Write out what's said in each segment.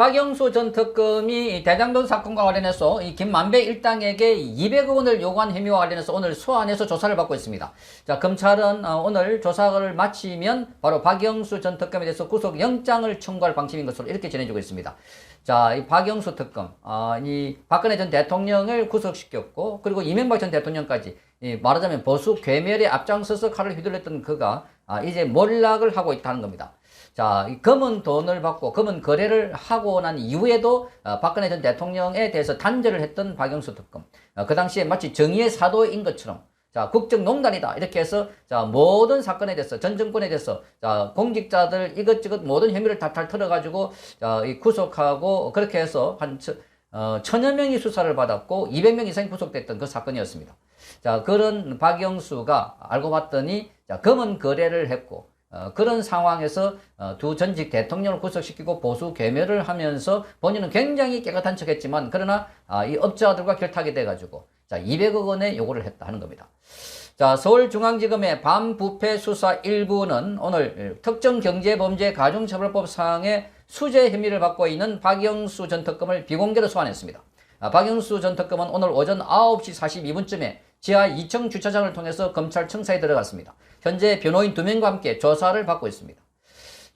박영수 전 특검이 대장동 사건과 관련해서 이 김만배 일당에게 200억 원을 요구한 혐의와 관련해서 오늘 소환해서 조사를 받고 있습니다. 자, 검찰은 어, 오늘 조사를 마치면 바로 박영수 전 특검에 대해서 구속영장을 청구할 방침인 것으로 이렇게 전해지고 있습니다. 자, 이 박영수 특검, 아, 이 박근혜 전 대통령을 구속시켰고, 그리고 이명박 전 대통령까지, 이 말하자면 보수 괴멸에 앞장서서 칼을 휘둘렀던 그가, 아, 이제 몰락을 하고 있다는 겁니다. 자, 이 검은 돈을 받고 검은 거래를 하고 난 이후에도 어, 박근혜 전 대통령에 대해서 단죄를 했던 박영수 특검. 어, 그 당시에 마치 정의의 사도인 것처럼 자, 국정농단이다. 이렇게 해서, 자, 모든 사건에 대해서, 전 정권에 대해서, 자, 공직자들 이것저것 모든 혐의를 다탈 털어가지고, 자, 이 구속하고, 그렇게 해서 한, 천- 어, 천여 명이 수사를 받았고, 200명 이상이 구속됐던 그 사건이었습니다. 자, 그런 박영수가 알고 봤더니, 자, 검은 거래를 했고, 어, 그런 상황에서 어, 두 전직 대통령을 구속시키고 보수 괴멸을 하면서 본인은 굉장히 깨끗한 척했지만 그러나 아, 이 업자들과 결탁이 돼가지고 자 200억 원의 요구를 했다 하는 겁니다. 자 서울중앙지검의 반부패 수사 일부는 오늘 특정 경제범죄 가중처벌법 상의 수재 혐의를 받고 있는 박영수 전 특검을 비공개로 소환했습니다. 아, 박영수 전 특검은 오늘 오전 9시 42분쯤에 지하 2층 주차장을 통해서 검찰 청사에 들어갔습니다. 현재 변호인 두 명과 함께 조사를 받고 있습니다.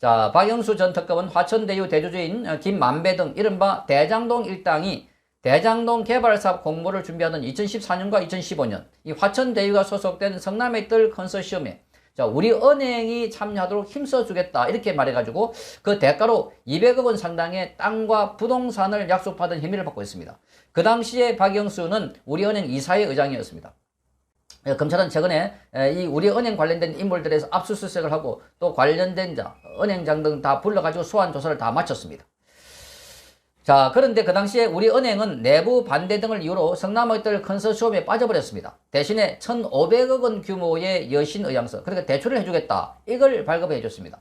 자, 박영수 전 특검은 화천대유 대주주인 어, 김만배 등 이른바 대장동 일당이 대장동 개발 사업 공모를 준비하던 2014년과 2015년 이 화천대유가 소속된 성남의 뜰 컨소시엄에 자, 우리 은행이 참여하도록 힘써주겠다. 이렇게 말해가지고 그 대가로 200억 원 상당의 땅과 부동산을 약속받은 혐의를 받고 있습니다. 그 당시에 박영수는 우리은행 이사회 의장이었습니다. 예, 검찰은 최근에 에, 이 우리 은행 관련된 인물들에서 압수수색을 하고 또 관련된 자, 은행장 등 다 불러가지고 소환 조사를 다 마쳤습니다. 자, 그런데 그 당시에 우리 은행은 내부 반대 등을 이유로 성남의들 컨소시엄에 빠져버렸습니다. 대신에 1,500억 원 규모의 여신 의향서, 그러니까 대출을 해주겠다. 이걸 발급해 줬습니다.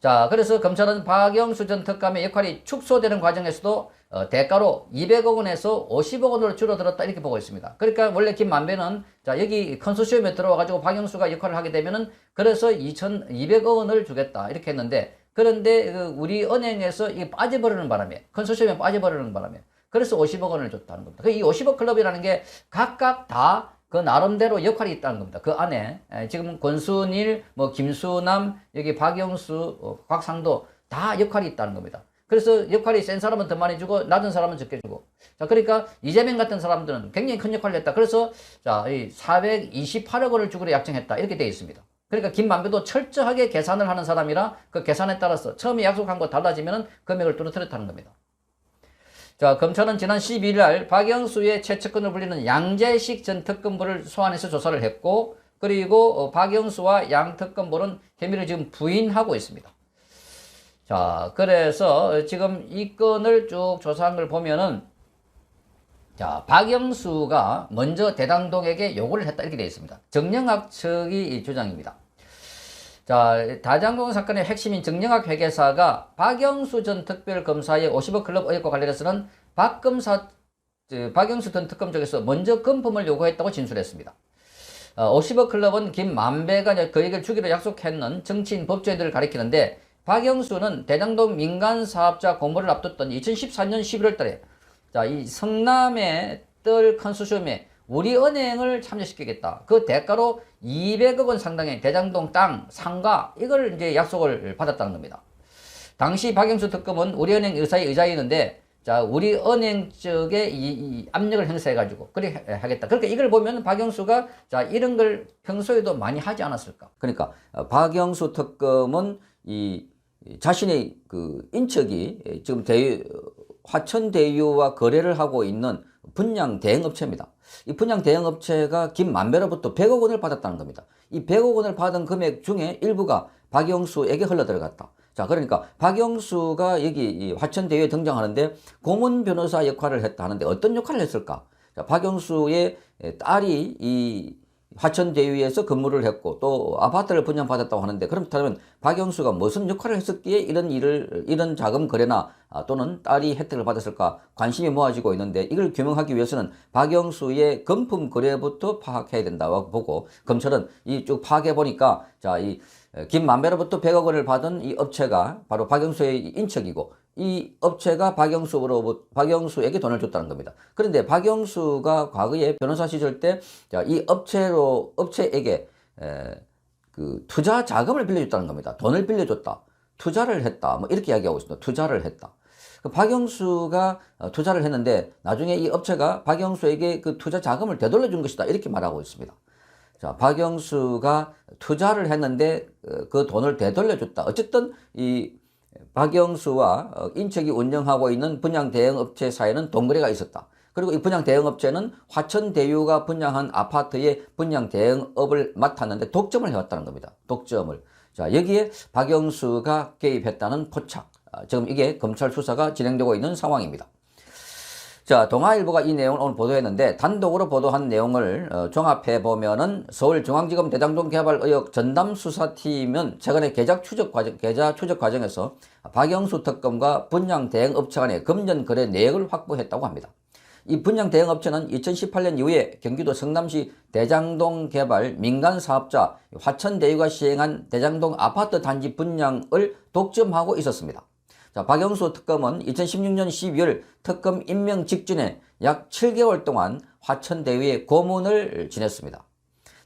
자, 그래서 검찰은 박영수 전 특감의 역할이 축소되는 과정에서도 어, 대가로 200억 원에서 50억 원으로 줄어들었다 이렇게 보고 있습니다. 그러니까 원래 김만배는 자 여기 컨소시엄에 들어와가지고 박영수가 역할을 하게 되면은 그래서 2,200억 원을 주겠다 이렇게 했는데 그런데 그 우리 은행에서 이 빠져버리는 바람에 컨소시엄에 빠져버리는 바람에 그래서 50억 원을 줬다는 겁니다. 그이 50억 클럽이라는 게 각각 다 그 나름대로 역할이 있다는 겁니다. 그 안에 에, 지금 권순일, 뭐 김수남, 여기 박영수, 어, 곽상도 다 역할이 있다는 겁니다. 그래서 역할이 센 사람은 더 많이 주고 낮은 사람은 적게 주고. 자, 그러니까 이재명 같은 사람들은 굉장히 큰 역할을 했다. 그래서 자, 이 428억 원을 주기로 약정했다. 이렇게 되어 있습니다. 그러니까 김만배도 철저하게 계산을 하는 사람이라 그 계산에 따라서 처음에 약속한 거 달라지면은 금액을 뚜렷하는 겁니다. 자, 검찰은 지난 12일 날 박영수의 최측근으로 불리는 양재식 전 특검부를 소환해서 조사를 했고, 그리고 어, 박영수와 양 특검부는 혐의를 지금 부인하고 있습니다. 자, 그래서 지금 이 건을 쭉 조사한 걸 보면은, 자, 박영수가 먼저 대당동에게 요구를 했다 이렇게 되어 있습니다. 정영학 측이 이 주장입니다. 자, 다장동 사건의 핵심인 정영학 회계사가 박영수 전 특별검사의 50억 클럽 의혹과 관련해서는 박 검사, 저, 박영수 전 특검 쪽에서 먼저 금품을 요구했다고 진술했습니다. 어, 50억 클럽은 김만배가 그에게 주기로 약속했는 정치인 법조인들을 가리키는데 박영수는 대장동 민간 사업자 공모를 앞뒀던 2014년 11월 달에 자, 이 성남의 뜰 컨소시엄에 우리 은행을 참여시키겠다. 그 대가로 200억 원 상당의 대장동 땅, 상가 이걸 이제 약속을 받았다는 겁니다. 당시 박영수 특검은 우리은행 의사의 의장이었는데 자, 우리 은행 쪽에 이, 이 압력을 행사해가지고, 그래 하겠다. 그러니까 이걸 보면 박영수가 자, 이런 걸 평소에도 많이 하지 않았을까. 그러니까, 어, 박영수 특검은 이, 이 자신의 그 인척이 지금 대, 화천대유와 거래를 하고 있는 분양 대행업체입니다. 이 분양 대행업체가 김만배로부터 100억 원을 받았다는 겁니다. 이 100억 원을 받은 금액 중에 일부가 박영수에게 흘러 들어갔다. 자, 그러니까 박영수가 여기 이 화천대유에 등장하는데 고문 변호사 역할을 했다 하는데 어떤 역할을 했을까? 자, 박영수의 딸이 이 화천대유에서 근무를 했고 또 아파트를 분양받았다고 하는데 그렇다면 박영수가 무슨 역할을 했었기에 이런 일을 이런 자금 거래나 아, 또는 딸이 혜택을 받았을까 관심이 모아지고 있는데 이걸 규명하기 위해서는 박영수의 금품 거래부터 파악해야 된다고 보고 검찰은 이 쭉 파악해 보니까 자이 김만배로부터 100억 원을 받은 이 업체가 바로 박영수의 인척이고 이 업체가 박영수로 박영수에게 돈을 줬다는 겁니다. 그런데 박영수가 과거에 변호사 시절 때 이 업체로 업체에게 에, 그 투자 자금을 빌려줬다는 겁니다. 돈을 빌려줬다. 투자를 했다. 뭐 이렇게 이야기하고 있습니다. 투자를 했다. 그 박영수가 어, 투자를 했는데 나중에 이 업체가 박영수에게 그 투자 자금을 되돌려 준 것이다. 이렇게 말하고 있습니다. 자, 박영수가 투자를 했는데 어, 그 돈을 되돌려 줬다. 어쨌든 이 박영수와 어, 인척이 운영하고 있는 분양 대행 업체 사이에는 동거래가 있었다. 그리고 이 분양 대행 업체는 화천 대유가 분양한 아파트의 분양 대행업을 맡았는데 독점을 해왔다는 겁니다. 독점을. 자, 여기에 박영수가 개입했다는 포착. 아, 지금 이게 검찰 수사가 진행되고 있는 상황입니다. 자, 동아일보가 이 내용을 오늘 보도했는데 단독으로 보도한 내용을 어, 종합해 보면은 서울중앙지검 대장동 개발 의혹 전담 수사팀은 최근에 계좌 추적 과정 계좌 추적 과정에서 박영수 특검과 분양 대행 업체 간의 금전 거래 내역을 확보했다고 합니다. 이 분양 대행 업체는 2018년 이후에 경기도 성남시 대장동 개발 민간 사업자 화천대유가 시행한 대장동 아파트 단지 분양을 독점하고 있었습니다. 자, 박영수 특검은 2016년 12월 특검 임명 직전에 약 7개월 동안 화천대유의 고문을 지냈습니다.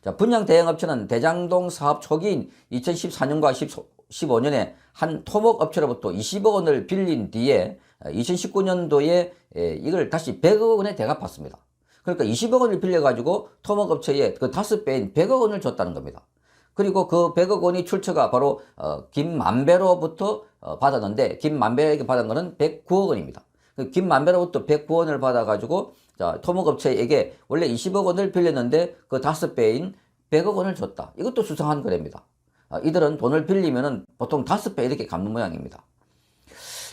자, 분양 대행업체는 대장동 사업 초기인 2014년과 15년에 한 토목업체로부터 20억 원을 빌린 뒤에 2019년도에 이걸 다시 100억 원에 대갚았습니다. 그러니까 20억 원을 빌려가지고 토목업체에 그 다섯 배인 100억 원을 줬다는 겁니다. 그리고 그 100억 원이 출처가 바로 어, 김만배로부터 어, 받았는데 김만배에게 받은 거는 109억 원입니다. 그 김만배로부터 109억 원을 받아가지고 자, 토목업체에게 원래 20억 원을 빌렸는데 그 다섯 배인 100억 원을 줬다. 이것도 수상한 거래입니다. 아, 이들은 돈을 빌리면은 보통 다섯 배 이렇게 갚는 모양입니다.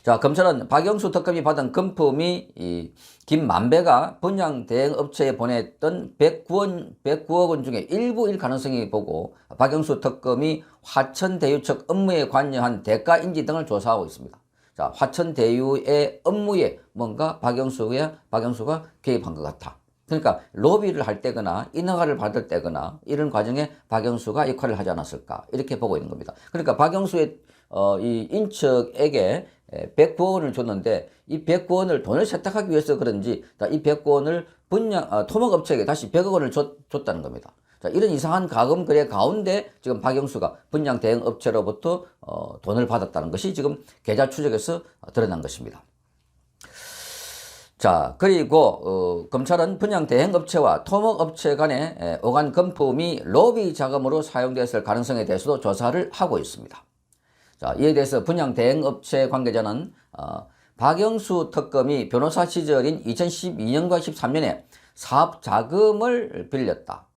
자, 검찰은 박영수 특검이 받은 금품이 이 김만배가 분양 대행 업체에 보냈던 109원, 109억 원 중에 일부일 가능성이 보고 박영수 특검이 화천 대유 측 업무에 관여한 대가 인지 등을 조사하고 있습니다. 자, 화천 대유의 업무에 뭔가 박영수가, 박영수가 개입한 것 같아. 그러니까 로비를 할 때거나 인허가를 받을 때거나 이런 과정에 박영수가 역할을 하지 않았을까 이렇게 보고 있는 겁니다. 그러니까 박영수의 어, 이 인척에게 109원을 줬는데 이 109원을 돈을 세탁하기 위해서 그런지 이 109원을 분양 아, 토목업체에게 다시 100억 원을 줬, 줬다는 겁니다. 자, 이런 이상한 가금 거래 가운데 지금 박영수가 분양 대행 업체로부터 어, 돈을 받았다는 것이 지금 계좌 추적에서 드러난 것입니다. 자, 그리고 어, 검찰은 분양 대행 업체와 토목 업체 간의 오간 금품이 로비 자금으로 사용됐을 가능성에 대해서도 조사를 하고 있습니다. 자, 이에 대해서 분양 대행 업체 관계자는 어, 박영수 특검이 변호사 시절인 2012년과 13년에 사업 자금을 빌렸다.